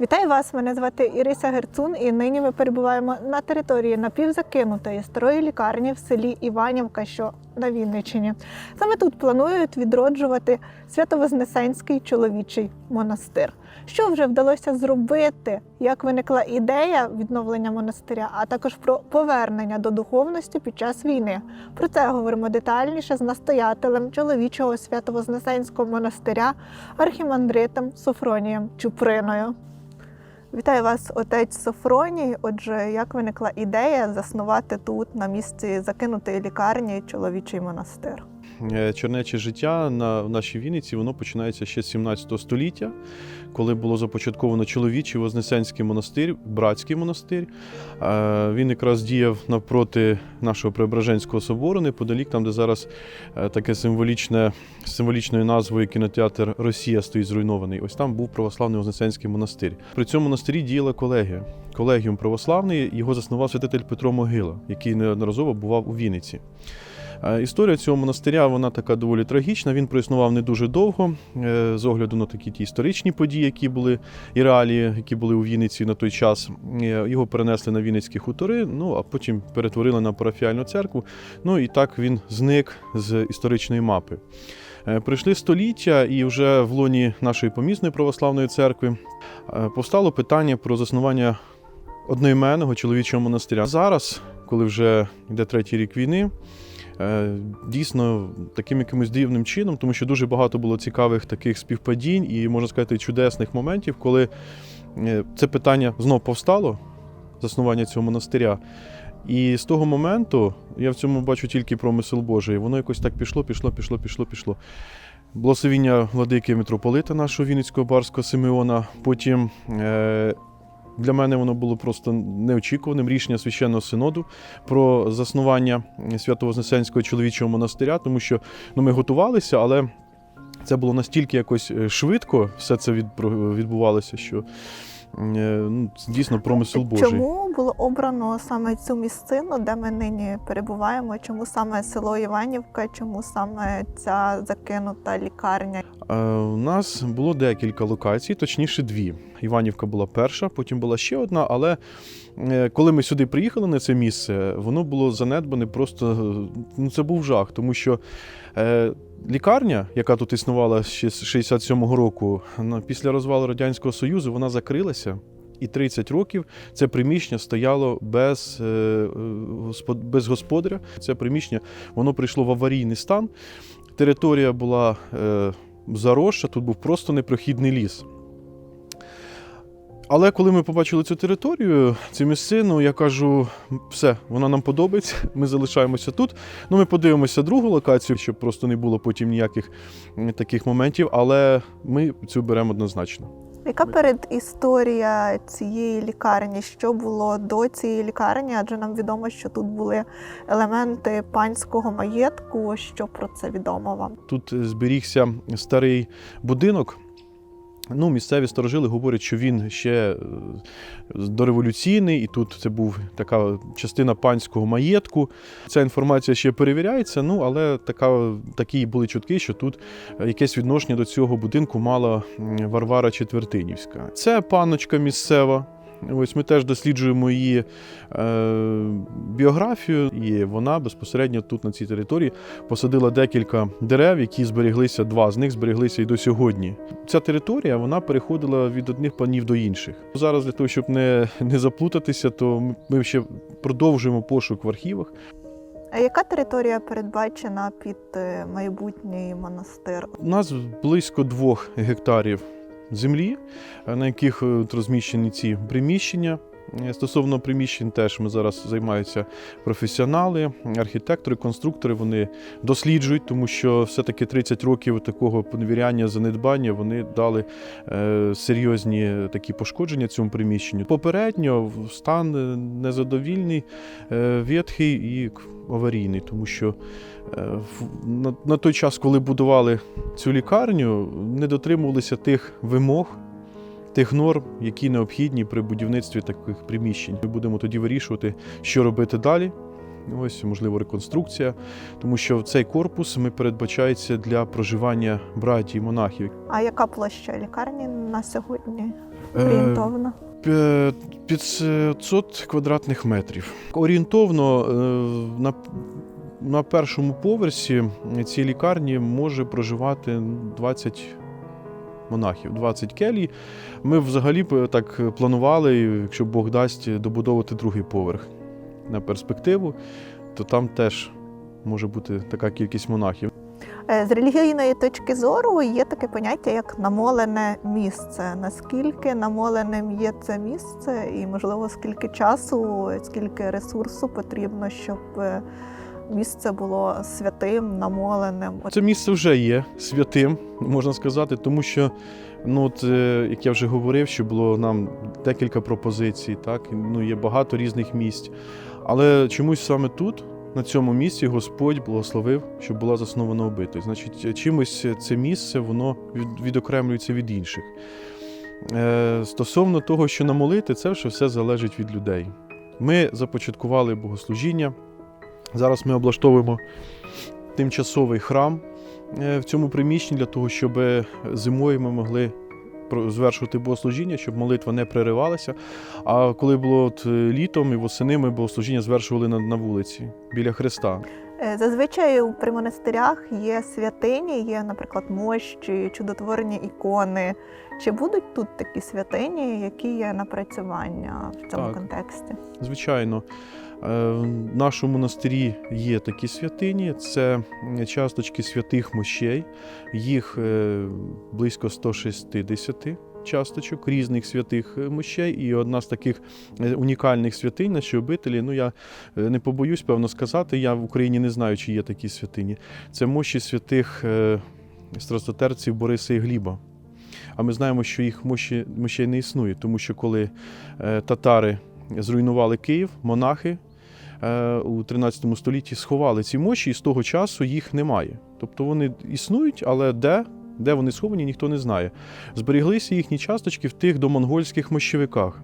Вітаю вас! Мене звати Ірися Герцун, і нині ми перебуваємо на території напівзакинутої старої лікарні в селі Іванівка, що на Вінниччині. Саме тут планують відроджувати Свято-Вознесенський чоловічий монастир. Що вже вдалося зробити? Як виникла ідея відновлення монастиря, а також про повернення до духовності під час війни? Про це говоримо детальніше з настоятелем чоловічого Свято-Вознесенського монастиря архімандритом Софронієм Чуприною. Вітаю вас, отець Софроній. Отже, як виникла ідея заснувати тут, на місці закинутої лікарні, чоловічий монастир? Е, Чернече життя на в нашій Вінниці воно починається ще з 17 століття, коли було започатковано чоловічий Вознесенський монастир, братський монастир. Е, Він якраз діяв навпроти нашого Преображенського собору, неподалік, там, де зараз е, таке символічне, символічною назвою кінотеатр Росія стоїть зруйнований. Ось там був православний Вознесенський монастир. При цьому монастирі діяла колегія. Колегіум православний його заснував святитель Петро Могила, який неодноразово бував у Вінниці. Е, Історія цього монастиря вона така доволі трагічна. Він проіснував не дуже довго е, з огляду на такі ті історичні події, які були і реалії, які були у Вінниці на той час. Е, Його перенесли на Вінницькі хутори, ну а потім перетворили на парафіальну церкву. Ну і так він зник з історичної мапи. Прийшли століття, і вже в лоні нашої помісної православної церкви повстало питання про заснування одноіменного чоловічого монастиря. Зараз, коли вже йде третій рік війни, дійсно таким якимось дивним чином, тому що дуже багато було цікавих таких співпадінь і, можна сказати, чудесних моментів, коли е, це питання знов повстало, заснування цього монастиря. І з того моменту я в цьому бачу тільки промисел Божий. Воно якось так пішло, пішло, пішло, пішло, пішло. Благословіння владики митрополита нашого Вінницького барського Симеона. Потім е, для мене воно було просто неочікуваним. Рішення священного синоду про заснування Свято-Вознесенського чоловічого монастиря, тому що ну, ми готувалися, але це було настільки якось е, швидко, все це відбувалося, що дійсно промисел Божий. Чому було обрано саме цю місцину, де ми нині перебуваємо? Чому саме село Іванівка? Чому саме ця закинута лікарня? Е, У нас було декілька локацій, точніше дві. Іванівка була перша, потім була ще одна, але е, коли ми сюди приїхали на це місце, воно було занедбане просто е, ну, це був жах, тому що е, лікарня, яка тут існувала ще з 67-го року, після розвалу Радянського Союзу, вона закрилася. І 30 років це приміщення стояло без, е, без господаря. Це приміщення воно прийшло в аварійний стан. Територія була е, заросша, тут був просто непрохідний ліс. Але коли ми побачили цю територію, цю місцину, я кажу, все, вона нам подобається, ми залишаємося тут. Ну, ми подивимося другу локацію, щоб просто не було потім ніяких таких моментів, але ми цю беремо однозначно. Яка передісторія цієї лікарні? Що було до цієї лікарні? Адже нам відомо, що тут були елементи панського маєтку. Що про це відомо вам? Тут зберігся старий будинок. Ну, місцеві старожили говорять, що він ще е, дореволюційний, і тут це був така частина панського маєтку. Ця інформація ще перевіряється, ну але така, такі були чутки, що тут якесь відношення до цього будинку мала Варвара Четвертинівська. Це паночка місцева. Ось ми теж досліджуємо її е, біографію, і вона безпосередньо тут, на цій території, посадила декілька дерев, які збереглися, два з них збереглися і до сьогодні. Ця територія вона переходила від одних панів до інших. Зараз для того, щоб не, не заплутатися, то ми- ми ще продовжуємо пошук в архівах. А яка територія передбачена під е, майбутній монастир? У нас близько двох гектарів землі, е, на яких е, розміщені ці приміщення. Е, Стосовно приміщень, теж ми зараз займаються професіонали, архітектори, конструктори. Вони досліджують, тому що все-таки 30 років такого поневіряння, занедбання вони дали е, серйозні такі пошкодження цьому приміщенню. Попередньо стан е, незадовільний, ветхий і аварійний, тому що на той час, коли будували цю лікарню, не дотримувалися тих вимог, тих норм, які необхідні при будівництві таких приміщень. Ми будемо тоді вирішувати, що робити далі. Ось, можливо, реконструкція, тому що цей корпус ми передбачається для проживання братів, монахів. А яка площа лікарні на сьогодні? Е, орієнтовно? Пе- 500 квадратних метрів. Орієнтовно е, на, на першому поверсі цієї лікарні може проживати 20 монахів, 20 келій. Ми взагалі так планували, якщо Бог дасть, добудовувати другий поверх на перспективу, то там теж може бути така кількість монахів. Е, З релігійної точки зору є таке поняття як намолене місце. Наскільки намоленим є це місце, і можливо скільки часу, скільки ресурсу потрібно, щоб е, місце було святим, намоленим. Це місце вже є святим, можна сказати, тому що, ну от, е, як я вже говорив, що було нам декілька пропозицій, так ну є багато різних місць. Але чомусь саме тут, на цьому місці, Господь благословив, щоб була заснована обитель. Значить, чимось це місце воно відокремлюється від інших. Е, Стосовно того, що намолити, це вже все залежить від людей. Ми започаткували богослужіння. Зараз ми облаштовуємо тимчасовий храм е, в цьому приміщенні для того, щоб зимою ми могли звершувати богослужіння, щоб молитва не переривалася. А коли було от е, літом і восени, ми богослужіння звершували на, на вулиці біля Христа. Е, Зазвичай при монастирях є святині, є, наприклад, мощі, чудотворні ікони. Чи будуть тут такі святині, які є напрацювання в цьому Так. контексті? Звичайно, в нашому монастирі є такі святині. Це часточки святих мощей, їх е, близько 160 часточок різних святих е, мощей. І одна з таких е, унікальних святинь нашій обителі. Ну я е, не побоюсь певно сказати. Я в Україні не знаю, чи є такі святині. Це мощі святих е, страстотерців Бориса і Гліба. А ми знаємо, що їх мощі, мощей не існує, тому що коли е, татари зруйнували Київ, монахи е, у 13 столітті сховали ці мощі, і з того часу їх немає. Тобто вони існують, але де, де вони сховані, ніхто не знає. Зберіглися їхні часточки в тих домонгольських мощовиках.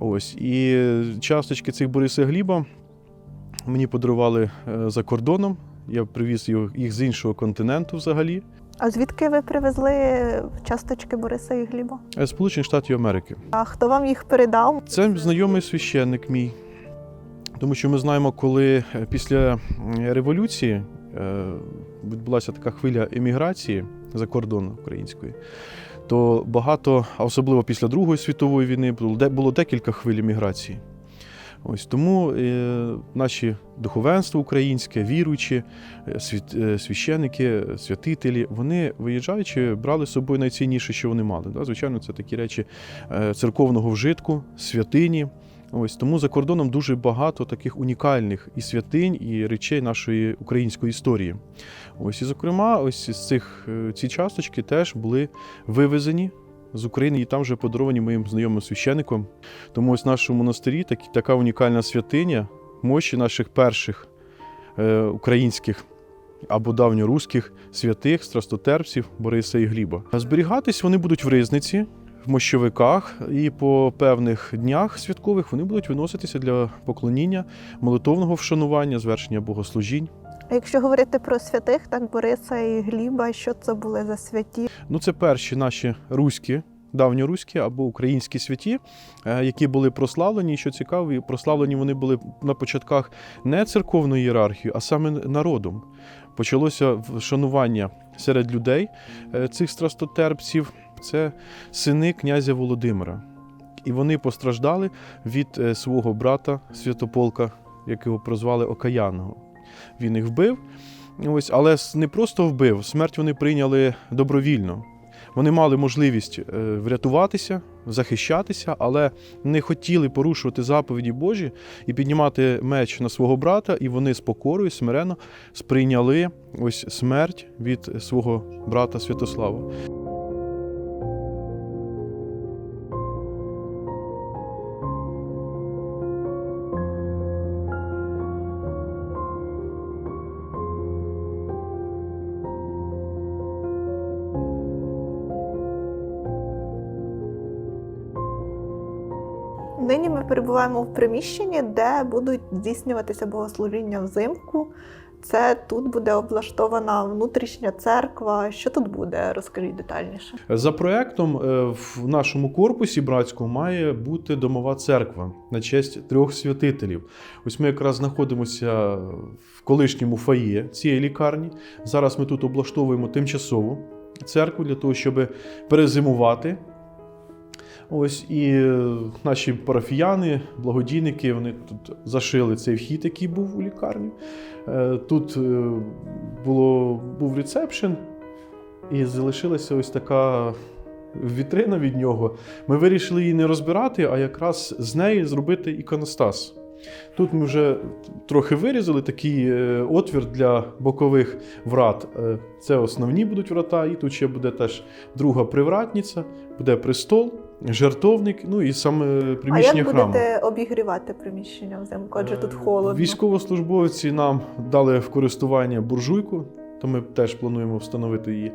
Ось. І часточки цих Бориса Гліба мені подарували е, за кордоном. Я привіз їх їх з іншого континенту взагалі, А звідки ви привезли часточки Бориса і Гліба? е, Сполучених Штатів Америки. А хто вам їх передав? Це знайомий священник мій. Тому що ми знаємо, коли е, після революції е, відбулася така хвиля еміграції за кордон української, то багато, а особливо після Другої світової війни, було, декілька хвиль еміграції. Ось тому е, наші духовенство українське, віруючі, священики, святителі, вони виїжджаючи, брали з собою найцінніше, що вони мали. Звичайно, це такі речі церковного вжитку, святині. Ось тому за кордоном дуже багато таких унікальних і святинь, і речей нашої української історії. Ось і зокрема, ось з цих е, ці часточки теж були вивезені з України і там вже подаровані моїм знайомим священником. Тому ось в нашому монастирі такі, така унікальна святиня, мощі наших перших е, українських або давньоруських святих, страстотерпців Бориса і Гліба. Зберігатись вони будуть в ризниці, в мощовиках, і по певних днях святкових вони будуть виноситися для поклоніння, молитовного вшанування, звершення богослужінь. А якщо говорити про святих, так Бориса і Гліба, що це були за святі? Ну, це перші наші руські, давньоруські або українські святі, е, які були прославлені. І що цікаво, прославлені вони були на початках не церковною ієрархією, а саме народом. Почалося вшанування серед людей е, цих страстотерпців. Це сини князя Володимира. І вони постраждали від е, свого брата Святополка, якого прозвали Окаянного. Він їх вбив. Ось, але не просто вбив, смерть вони прийняли добровільно. Вони мали можливість е, врятуватися, захищатися, але не хотіли порушувати заповіді Божі і піднімати меч на свого брата, і вони з покорою, смиренно сприйняли ось смерть від свого брата Святослава. Нині ми перебуваємо в приміщенні, де будуть здійснюватися богослужіння взимку. Це тут буде облаштована внутрішня церква. Що тут буде? Розкажіть детальніше. За проектом е, в нашому корпусі братському має бути домова церква на честь трьох святителів. Ось ми якраз знаходимося в колишньому фоє цієї лікарні. Зараз ми тут облаштовуємо тимчасову церкву для того, щоб перезимувати. Ось і е, наші парафіяни, благодійники, вони тут зашили цей вхід, який був у лікарню. Е, Тут е, було, був рецепшн, і залишилася ось така вітрина від нього. Ми вирішили її не розбирати, а якраз з неї зробити іконостас. Тут ми вже трохи вирізали такий отвір для бокових врат. Це основні будуть врата, і тут ще буде теж друга привратниця, буде престол, жертовник, ну і саме А приміщення як храму. обігрівати приміщення взимку? Адже тут холодно. Військовослужбовці нам дали в користування буржуйку, то ми теж плануємо встановити її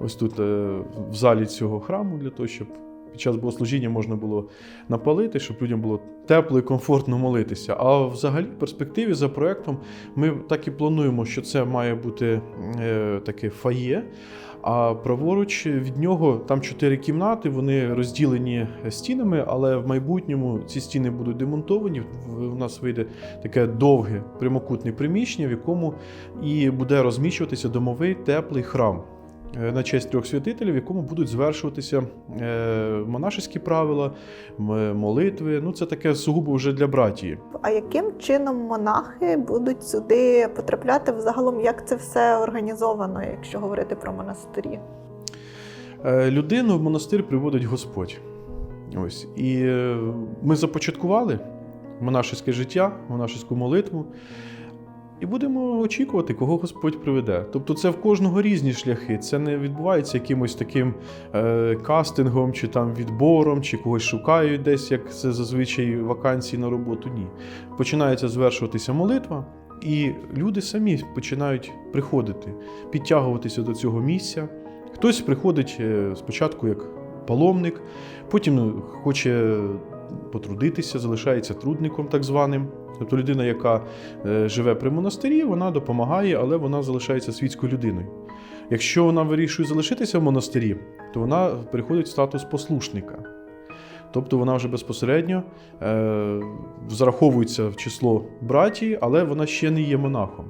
ось тут е, в залі цього храму, для того, щоб під час богослужіння можна було напалити, щоб людям було тепло і комфортно молитися. А взагалі, в перспективі за проектом, ми так і плануємо, що це має бути е, таке фає. А праворуч від нього там чотири кімнати, вони розділені стінами, але в майбутньому ці стіни будуть демонтовані. У нас вийде таке довге прямокутне приміщення, в якому і буде розміщуватися домовий теплий храм. Е, На честь трьох святителів, в якому будуть звершуватися е, монашеські правила, молитви. Ну, це таке сугубо вже для братії. А яким чином монахи будуть сюди потрапляти взагалом? Як це все організовано, якщо говорити про монастирі? Е, Людину в монастир приводить Господь. Ось. І ми започаткували монашеське життя, монашеську молитву. І будемо очікувати, кого Господь приведе. Тобто, це в кожного різні шляхи. Це не відбувається якимось таким е, кастингом, чи там відбором, чи когось шукають десь, як це зазвичай вакансії на роботу. Ні. Починається звершуватися молитва, і люди самі починають приходити, підтягуватися до цього місця. Хтось приходить е, спочатку як паломник, потім хоче потрудитися, залишається трудником так званим. Тобто людина, яка е, живе при монастирі, вона допомагає, але вона залишається світською людиною. Якщо вона вирішує залишитися в монастирі, то вона переходить в статус послушника. Тобто вона вже безпосередньо е, зараховується в число братії, але вона ще не є монахом.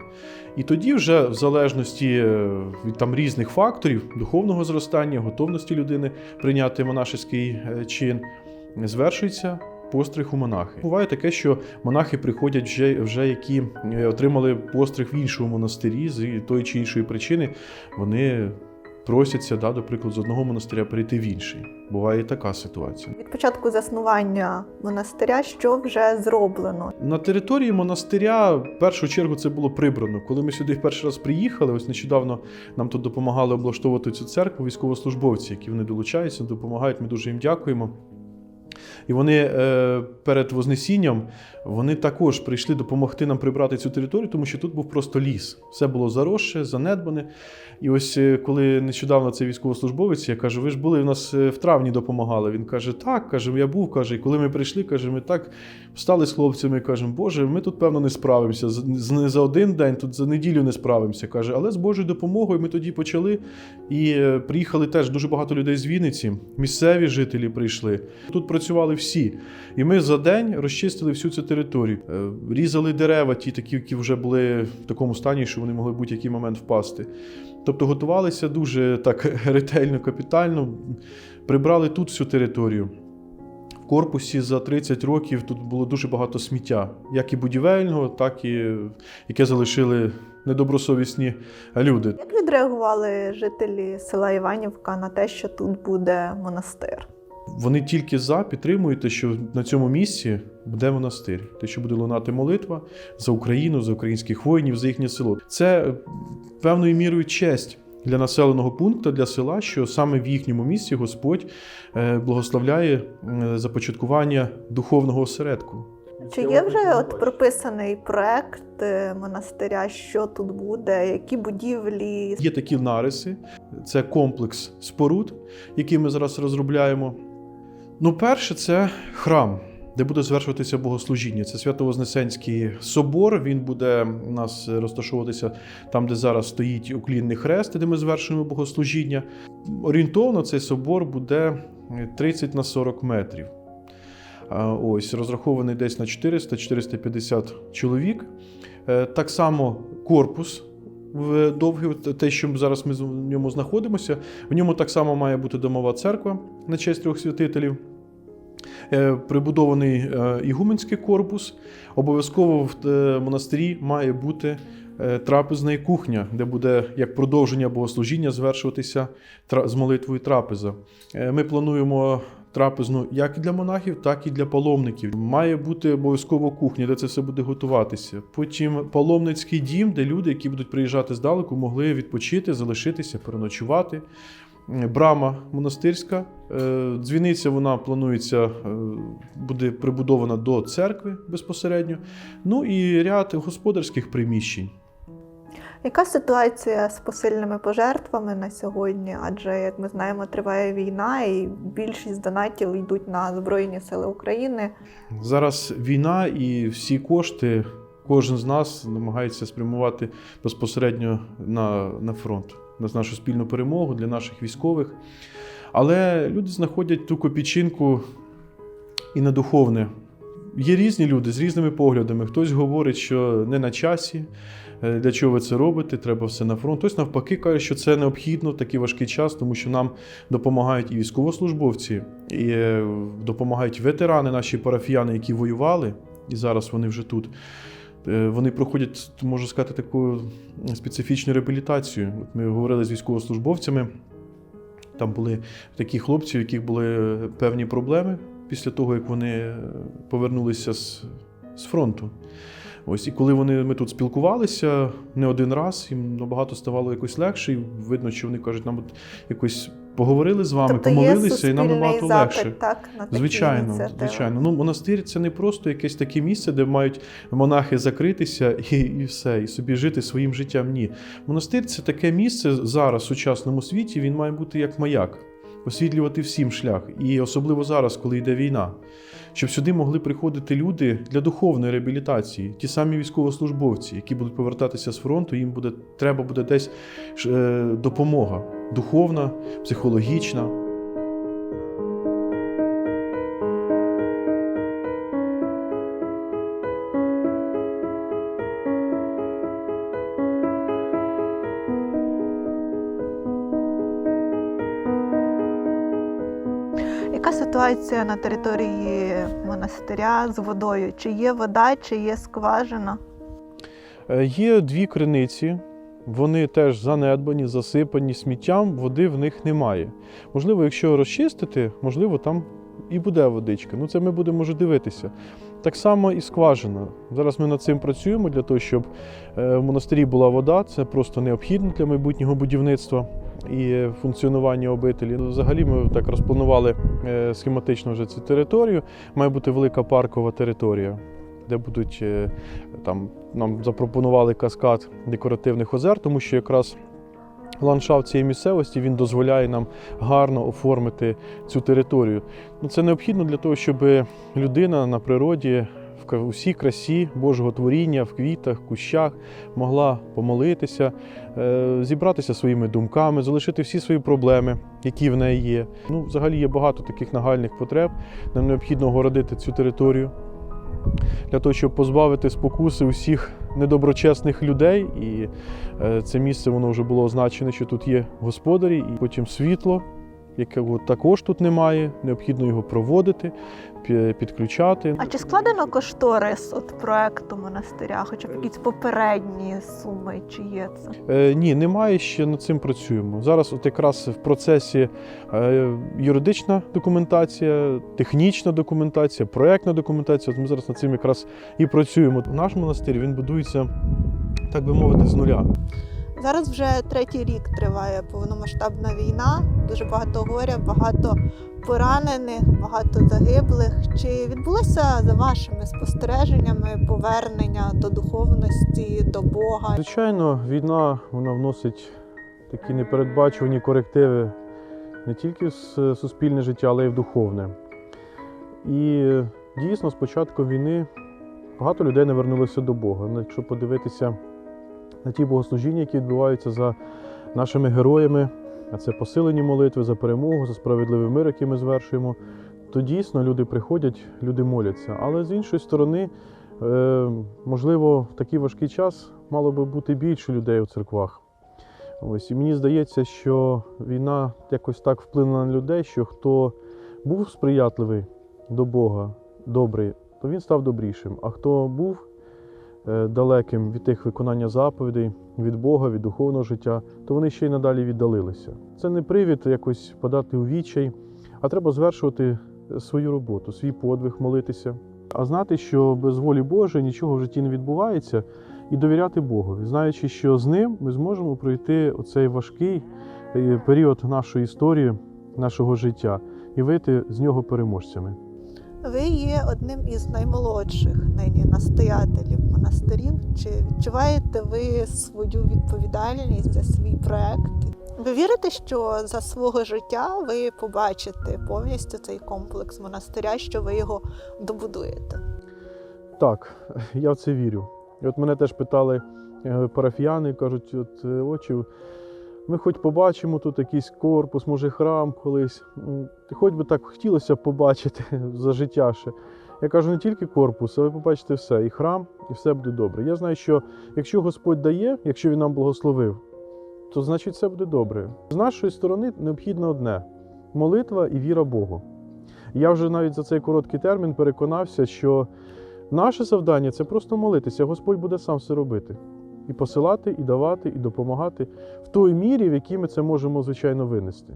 І тоді, вже в залежності е, від там різних факторів духовного зростання, готовності людини прийняти монашеський е, чин, звершується постриг у монахи. Буває таке, що монахи приходять вже, вже які е, отримали постриг в іншому монастирі з тої чи іншої причини. Вони просяться, да, до прикладу, з одного монастиря перейти в інший. Буває і така ситуація. Від початку заснування монастиря, що вже зроблено? На території монастиря в першу чергу це було прибрано. Коли ми сюди перший раз приїхали, ось нещодавно нам тут допомагали облаштовувати цю церкву військовослужбовці, які вони долучаються, допомагають. Ми дуже їм дякуємо. І вони е, перед Вознесінням вони також прийшли допомогти нам прибрати цю територію, тому що тут був просто ліс. Все було заросше, занедбане. І ось е, коли нещодавно цей військовослужбовець, я кажу, ви ж були в нас е, в травні допомагали. Він каже, так, каже, я був. каже, і коли ми прийшли, каже, ми так встали з хлопцями кажемо, Боже, ми тут, певно, не справимося. Не за один день, тут за неділю не справимося. каже, але з Божою допомогою ми тоді почали. І приїхали теж дуже багато людей з Вінниці, місцеві жителі прийшли. Тут працювали всі. І ми за день розчистили всю цю територію. Е, Різали дерева, ті такі, які вже були в такому стані, що вони могли будь-який момент впасти. Тобто готувалися дуже так ретельно, капітально, прибрали тут всю територію. В корпусі за 30 років тут було дуже багато сміття, як і будівельного, так і яке залишили недобросовісні люди. Як відреагували жителі села Іванівка на те, що тут буде монастир? Вони тільки за підтримують те, що на цьому місці буде монастир, те, що буде лунати молитва за Україну, за українських воїнів, за їхнє село. Це е, певною мірою честь для населеного пункту, для села, що саме в їхньому місці Господь е, благословляє започаткування духовного осередку. Чи є вже от прописаний проект е, монастиря, що тут буде, які будівлі? Є такі нариси, це комплекс споруд, який ми зараз розробляємо. Ну, перше, це храм. де буде звершуватися богослужіння. Це Свято-Вознесенський собор. Він буде у нас розташовуватися там, де зараз стоїть уклінний хрест, де ми звершуємо богослужіння. Орієнтовно цей собор буде 30 на 40 метрів. Ось розрахований десь на 400-450 чоловік. Е, Так само корпус довгий, от те, що зараз ми в ньому знаходимося. В ньому так само має бути домова церква на честь трьох святителів. Е, Прибудований е, ігуменський корпус. Обов'язково в е, монастирі має бути трапезна і кухня, де буде як продовження богослужіння звершуватися з молитвою трапеза. Ми плануємо трапезну як для монахів, так і для паломників. Має бути обов'язково кухня, де це все буде готуватися. Потім паломницький дім, де люди, які будуть приїжджати здалеку, могли відпочити, залишитися, переночувати. Брама монастирська, е, дзвіниця вона планується, е, буде прибудована до церкви безпосередньо. Ну і ряд господарських приміщень. Яка ситуація з посильними пожертвами на сьогодні? Адже, як ми знаємо, триває війна, і більшість донатів йдуть на Збройні Сили України. Зараз війна і всі кошти, кожен з нас намагається спрямувати безпосередньо на, на фронт, на нашу спільну перемогу для наших військових. Але люди знаходять ту копійчинку і на духовне. Є різні люди з різними поглядами. Хтось говорить, що не на часі, е, для чого ви це робите, треба все на фронт. Хтось навпаки каже, що це необхідно в такий важкий час, тому що нам допомагають і військовослужбовці, і е, допомагають ветерани, наші парафіяни, які воювали, і зараз вони вже тут. Е, Вони проходять, можу сказати, таку специфічну реабілітацію. Ми говорили з військовослужбовцями. Там були такі хлопці, у яких були певні проблеми після того, як вони е, повернулися з, з фронту. Ось і коли вони ми тут спілкувалися не один раз, їм набагато ставало якось легше, і видно, що вони кажуть, нам от якось поговорили з вами, тобто помолилися, і нам набагато запит, легше. так, на такі Звичайно, ініціативи? звичайно. Ну, монастир це не просто якесь таке місце, де мають монахи закритися і, і все, і собі жити своїм життям. Ні. Монастир це таке місце зараз в сучасному світі. Він має бути як маяк, освітлювати всім шлях. І особливо зараз, коли йде війна. Щоб сюди могли приходити люди для духовної реабілітації, ті самі військовослужбовці, які будуть повертатися з фронту, їм буде треба буде десь е, допомога духовна, психологічна. Яка ситуація на території монастиря з водою? Чи є вода, чи є скважина? Е, Є дві криниці, вони теж занедбані, засипані сміттям, води в них немає. Можливо, якщо розчистити, можливо, там і буде водичка. Ну, це ми будемо вже дивитися. Так само і скважина. Зараз ми над цим працюємо для того, щоб е, в монастирі була вода. Це просто необхідно для майбутнього будівництва і функціонування обителі. Взагалі ми так розпланували е, схематично вже цю територію. Має бути велика паркова територія де будуть е, там нам запропонували каскад декоративних озер, тому що якраз ландшафт цієї місцевості він дозволяє нам гарно оформити цю територію. Ну, це необхідно для того, щоб людина на природі в усій красі Божого творіння, в квітах, кущах могла помолитися, е, зібратися своїми думками, залишити всі свої проблеми, які в неї є. Ну, взагалі є багато таких нагальних потреб. Нам необхідно огородити цю територію для того, щоб позбавити спокуси усіх недоброчесних людей. І е, це місце воно вже було означене, що тут є господарі, і потім світло, якого також тут немає. Необхідно його проводити, підключати. А чи складено кошторис от проекту монастиря, хоча б якісь попередні суми, чи є це? Е, ні, немає ще над цим працюємо. Зараз, от якраз в процесі е, юридична документація, технічна документація, проектна документація. От ми зараз над цим якраз і працюємо. Наш монастир він будується, так би мовити, з нуля. Зараз вже третій рік триває повномасштабна війна. Дуже багато горя, багато поранених, багато загиблих. Чи відбулося за вашими спостереженнями повернення до духовності, до Бога? Звичайно, війна вона вносить такі непередбачувані корективи не тільки в суспільне життя, але й в духовне. І дійсно з початку війни багато людей не вернулося до Бога. Якщо подивитися на ті богослужіння, які відбуваються за нашими героями, а це посилені молитви за перемогу, за справедливий мир, який ми звершуємо, то дійсно люди приходять, люди моляться. Але з іншої сторони, е, можливо, в такий важкий час мало би бути більше людей у церквах. Ось і мені здається, що війна якось так вплинула на людей, що хто був сприятливий до Бога, добрий, то він став добрішим. А хто був далеким від тих виконання заповідей, від Бога, від духовного життя, то вони ще й надалі віддалилися. Це не привід якось подати у відчай, а треба звершувати свою роботу, свій подвиг, молитися. А знати, що без волі Божої нічого в житті не відбувається, і довіряти Богові, знаючи, що з ним ми зможемо пройти оцей важкий е, період нашої історії, нашого життя і вийти з нього переможцями. Ви є одним із наймолодших нині настоятелів монастирів. Чи відчуваєте ви свою відповідальність за свій проект? Ви вірите, що за свого життя ви побачите повністю цей комплекс монастиря, що ви його добудуєте? Так, я в це вірю. І от мене теж питали е, парафіяни, кажуть, от е, очі, ми хоч побачимо тут якийсь корпус, може храм колись. Хоч би так хотілося побачити за життя ще. Я кажу, не тільки корпус, а ви побачите все, і храм, і все буде добре. Я знаю, що якщо Господь дає, якщо Він нам благословив, то значить все буде добре. З нашої сторони необхідно одне молитва і віра Богу. Я вже навіть за цей короткий термін переконався, що Наше завдання це просто молитися. Господь буде сам все робити. І посилати, і давати, і допомагати в той мірі, в якій ми це можемо, звичайно, винести.